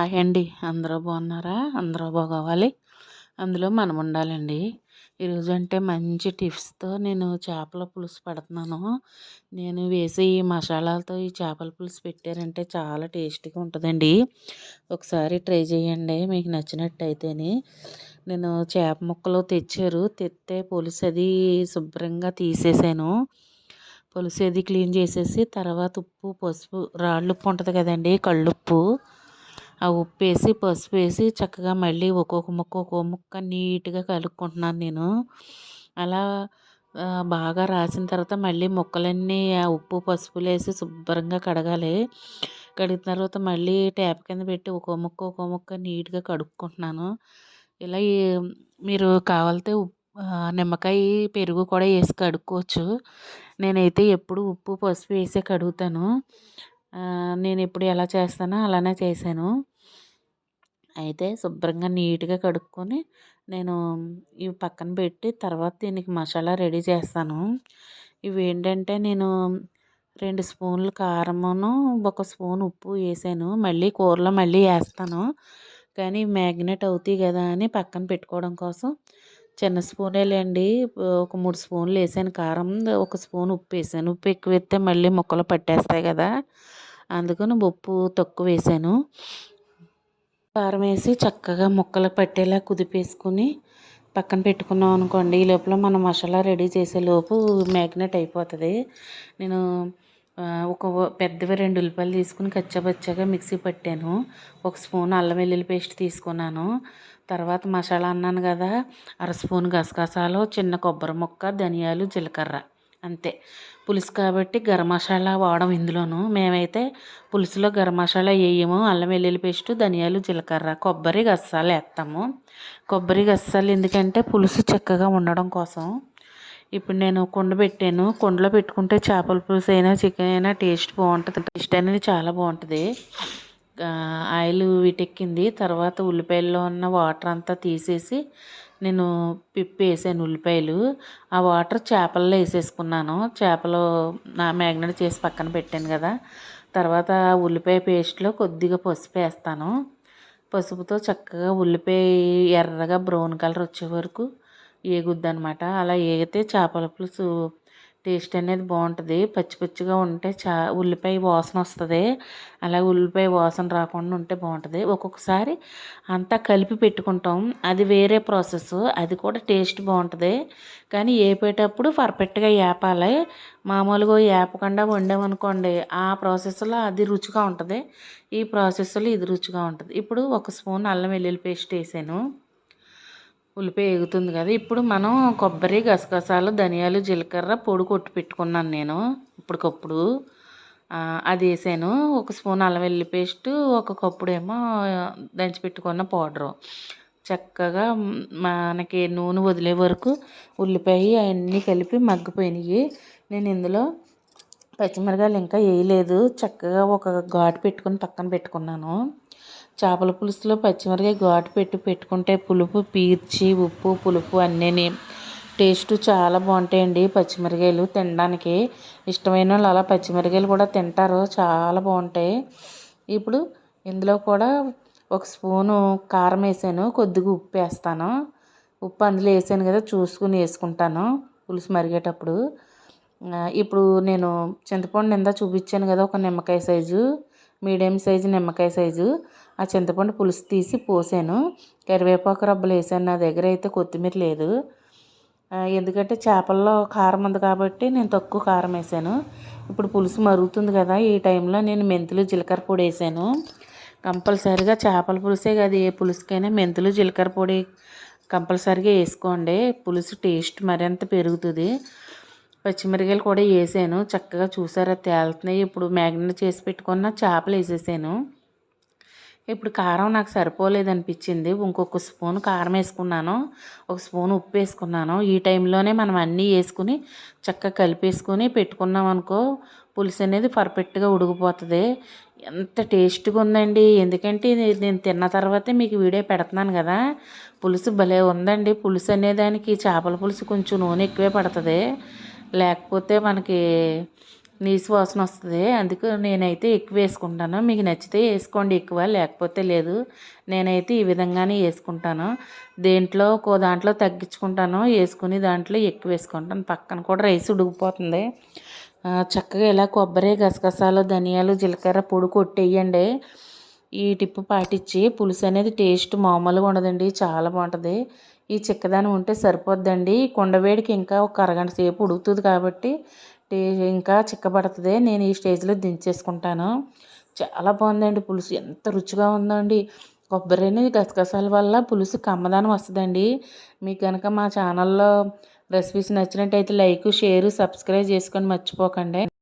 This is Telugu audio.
హాయ్ అండి. అందరూ బాగున్నారా? అందరూ బాగోవాలి? అందులో మనం ఉండాలండి. ఈరోజు అంటే మంచి టిప్స్తో నేను చేపల పులుసు పెడుతున్నాను. నేను వేసే ఈ మసాలాలతో ఈ చేపల పులుసు పెట్టారంటే చాలా టేస్టీగా ఉంటుందండి. ఒకసారి ట్రై చేయండి. మీకు నచ్చినట్టయితేనే. నేను చేప ముక్కలు తెచ్చారు. తెస్తే పులుసు అది శుభ్రంగా తీసేసాను. పులుసు అది క్లీన్ చేసేసి తర్వాత ఉప్పు పసుపు రాళ్ళు ఉప్పు ఉంటుంది కదండి కళ్ళుప్పు. ఆ ఉప్పు వేసి పసుపు వేసి చక్కగా మళ్ళీ ఒక్కొక్క ముక్క ఒక్కొక్క ముక్క నీట్గా కలుపుకుంటున్నాను నేను. అలా బాగా రాసిన తర్వాత మళ్ళీ ముక్కలన్నీ ఆ ఉప్పు పసుపులు వేసి శుభ్రంగా కడగాలి. కడిగిన తర్వాత మళ్ళీ ట్యాప్ కింద పెట్టి ఒక్కో ముక్క ఒక్కో ముక్క నీట్గా కడుక్కుంటున్నాను. ఇలా మీరు కావాలితే నిమ్మకాయ పెరుగు కూడా వేసి కడుక్కోవచ్చు. నేనైతే ఎప్పుడు ఉప్పు పసుపు వేసే కడుగుతాను. నేను ఎప్పుడు ఎలా చేస్తానో అలానే చేశాను. అయితే శుభ్రంగా నీట్గా కడుక్కొని నేను ఇవి పక్కన పెట్టి తర్వాత దీనికి మసాలా రెడీ చేస్తాను. ఇవి ఏంటంటే నేను రెండు స్పూన్లు కారమును ఒక స్పూన్ ఉప్పు వేసాను. మళ్ళీ కూరలో మళ్ళీ వేస్తాను. కానీ మ్యాగ్నెట్ అవుతాయి కదా అని పక్కన పెట్టుకోవడం కోసం చిన్న స్పూనేలేండి. ఒక మూడు స్పూన్లు వేసాను కారం ఒక స్పూన్ ఉప్పు వేసాను. ఉప్పు ఎక్కువ వేస్తే మళ్ళీ ముక్కలు పట్టేస్తాయి కదా. అందుకని ఉప్పు తక్కువ వేసాను. కారం వేసి చక్కగా ముక్కలు పట్టేలా కుదిపేసుకుని పక్కన పెట్టుకున్నాం అనుకోండి. ఈ లోపల మనం మసాలా రెడీ చేసే లోపు మ్యాగ్నెట్ అయిపోతుంది. నేను ఒక పెద్దవి రెండు ఉల్లిపాయలు తీసుకుని కచ్చబచ్చగా మిక్సీ పట్టాను. ఒక స్పూన్ అల్లం వెల్లుల్లి పేస్ట్ తీసుకున్నాను. తర్వాత మసాలా అన్నాను కదా అర స్పూన్ గసగసాలు చిన్న కొబ్బరి ముక్క ధనియాలు జీలకర్ర. అంతే. పులుసు కాబట్టి గరం మసాలా వాడడం ఇందులోను. మేమైతే పులుసులో గరం మసాలా వేయము అల్లం వెల్లుల్లి పేస్టు ధనియాలు జీలకర్ర కొబ్బరి గస్సాలు వేస్తాము కొబ్బరి గస్సాలు ఎందుకంటే పులుసు చక్కగా ఉండడం కోసం. ఇప్పుడు నేను కుండ పెట్టాను. కుండలో పెట్టుకుంటే చేపల పులుసు అయినా చికెన్ అయినా టేస్ట్ బాగుంటుంది. టేస్ట్ అనేది చాలా బాగుంటుంది. ఆయిల్ వీటెక్కింది. తర్వాత ఉల్లిపాయల్లో ఉన్న వాటర్ అంతా తీసేసి నేను పిప్పి వేసాను ఉల్లిపాయలు. ఆ వాటర్ చేపల్లో వేసేసుకున్నాను. చేపలు నా మ్యాగ్నెట్ చేసి పక్కన పెట్టాను కదా. తర్వాత ఉల్లిపాయ పేస్ట్లో కొద్దిగా పసుపు వేస్తాను. పసుపుతో చక్కగా ఉల్లిపాయ ఎర్రగా బ్రౌన్ కలర్ వచ్చే వరకు ఏగుద్ది అనమాట అలా ఏగితే చేపల పులుసు టేస్ట్ అనేది బాగుంటుంది. పచ్చి పచ్చిగా ఉంటే చా ఉల్లిపాయ వాసన వస్తుంది. అలాగే ఉల్లిపాయ వాసన రాకుండా ఉంటే బాగుంటుంది. ఒక్కొక్కసారి అంతా కలిపి పెట్టుకుంటాం. అది వేరే ప్రాసెస్. అది కూడా టేస్ట్ బాగుంటుంది. కానీ వేపేటప్పుడు పర్ఫెక్ట్గా వేపాలి మామూలుగా ఏపకుండా వండామనుకోండి ఆ ప్రాసెస్లో అది రుచిగా ఉంటుంది. ఈ ప్రాసెస్లో ఇది రుచిగా ఉంటుంది. ఇప్పుడు ఒక స్పూన్ అల్లం వెల్లుల్లి పేస్ట్ వేసాను. ఉల్లిపాయ ఎగుతుంది కదా. ఇప్పుడు మనం కొబ్బరి గసగసాలు ధనియాలు జీలకర్ర పొడి కొట్టి పెట్టుకున్నాను నేను ఇప్పటికప్పుడు. అది వేసాను. ఒక స్పూన్ అల్లం వెల్లి పేస్ట్ ఒక కప్పుడేమో దంచి పెట్టుకున్న పౌడరు. చక్కగా మనకి నూనె వదిలే వరకు ఉల్లిపాయ అవన్నీ కలిపి మగ్గిపోయినాయి. నేను ఇందులో పచ్చిమిరకాయలు ఇంకా వేయలేదు. చక్కగా ఒక ఘాటు పెట్టుకుని పక్కన పెట్టుకున్నాను. చేపల పులుసులో పచ్చిమిరకాయ ఘాటు పెట్టి పెట్టుకుంటే పులుపు పీర్చి ఉప్పు పులుపు అన్నీ టేస్ట్ చాలా బాగుంటాయండి పచ్చిమిరకాయలు తినడానికి. ఇష్టమైన వాళ్ళు అలా పచ్చిమిరకాయలు కూడా తింటారు చాలా బాగుంటాయి. ఇప్పుడు ఇందులో కూడా ఒక స్పూను కారం వేసాను కొద్దిగా ఉప్పు వేస్తాను. ఉప్పు అందులో వేసాను కదా చూసుకుని వేసుకుంటాను పులుసు మరిగేటప్పుడు. ఇప్పుడు నేను చింతపండు నిందా చూపించాను కదా ఒక నిమ్మకాయ సైజు. మీడియం సైజు నిమ్మకాయ సైజు ఆ చింతపండు పులుసు తీసి పోసాను. కరివేపాకు రబ్బలు వేసాను. నా దగ్గర అయితే కొత్తిమీర లేదు. ఎందుకంటే చేపల్లో కారం ఉంది కాబట్టి నేను తక్కువ కారం వేసాను. ఇప్పుడు పులుసు మరుగుతుంది కదా ఈ టైంలో నేను మెంతులు జీలకర్ర పొడి వేసాను. కంపల్సరిగా చేపల పులుసే కాదు ఏ పులుసుకైనా మెంతులు జీలకర్ర పొడి కంపల్సరిగా వేసుకోండి. పులుసు టేస్ట్ మరింత పెరుగుతుంది. పచ్చిమిరకాయలు కూడా వేసాను. చక్కగా చూసారా? తేలుతున్నాయి. ఇప్పుడు మ్యాగ్నెట్ చేసి పెట్టుకున్న చేపలు వేసేసాను. ఇప్పుడు కారం నాకు సరిపోలేదు అనిపించింది. ఇంకొక స్పూన్ కారం వేసుకున్నాను. ఒక స్పూన్ ఉప్పు వేసుకున్నాను. ఈ టైంలోనే మనం అన్నీ వేసుకుని చక్కగా కలిపేసుకుని పెట్టుకున్నాం అనుకో పులుసు అనేది పర్ఫెక్ట్గా ఉడికిపోతుంది. ఎంత టేస్ట్గా ఉందండి. ఎందుకంటే నేను తిన్న తర్వాతే మీకు వీడియో పెడుతున్నాను కదా. పులుసు భలే ఉందండి. పులుసు అనేదానికి చేపల పులుసు కొంచెం నూనె ఎక్కువే పడుతుంది. లేకపోతే మనకి నీసు వాసన వస్తుంది. అందుకు నేనైతే ఎక్కువ వేసుకుంటాను. మీకు నచ్చితే వేసుకోండి ఎక్కువ లేకపోతే లేదు. నేనైతే ఈ విధంగానే వేసుకుంటాను. దేంట్లో ఒక్కో దాంట్లో తగ్గించుకుంటాను. వేసుకుని దాంట్లో ఎక్కువ వేసుకుంటాను. పక్కన కూడా రైస్ ఉడికిపోతుంది. చక్కగా ఇలా కొబ్బరి గసగసాలు ధనియాలు జీలకర్ర పొడి కొట్టేయండి. ఈ టిప్పు పాటించి పులుసు అనేది టేస్ట్ మామూలుగా ఉండదండి. చాలా బాగుంటుంది. ఈ చిక్కదనం ఉంటే సరిపోద్దండి. కుండవేడికి ఇంకా ఒక అరగంట సేపు ఉడుకుతుంది కాబట్టి ఇంకా చిక్కబడుతుంది. నేను ఈ స్టేజ్లో దించేసుకుంటాను. చాలా బాగుందండి పులుసు. ఎంత రుచిగా ఉందండి. కొబ్బరిని గసగసాల వల్ల పులుసు కమ్మదనం వస్తుందండి. మీకు కనుక మా ఛానల్లో రెసిపీస్ నచ్చినట్టయితే లైక్ షేర్ సబ్స్క్రైబ్ చేసుకొని మర్చిపోకండి.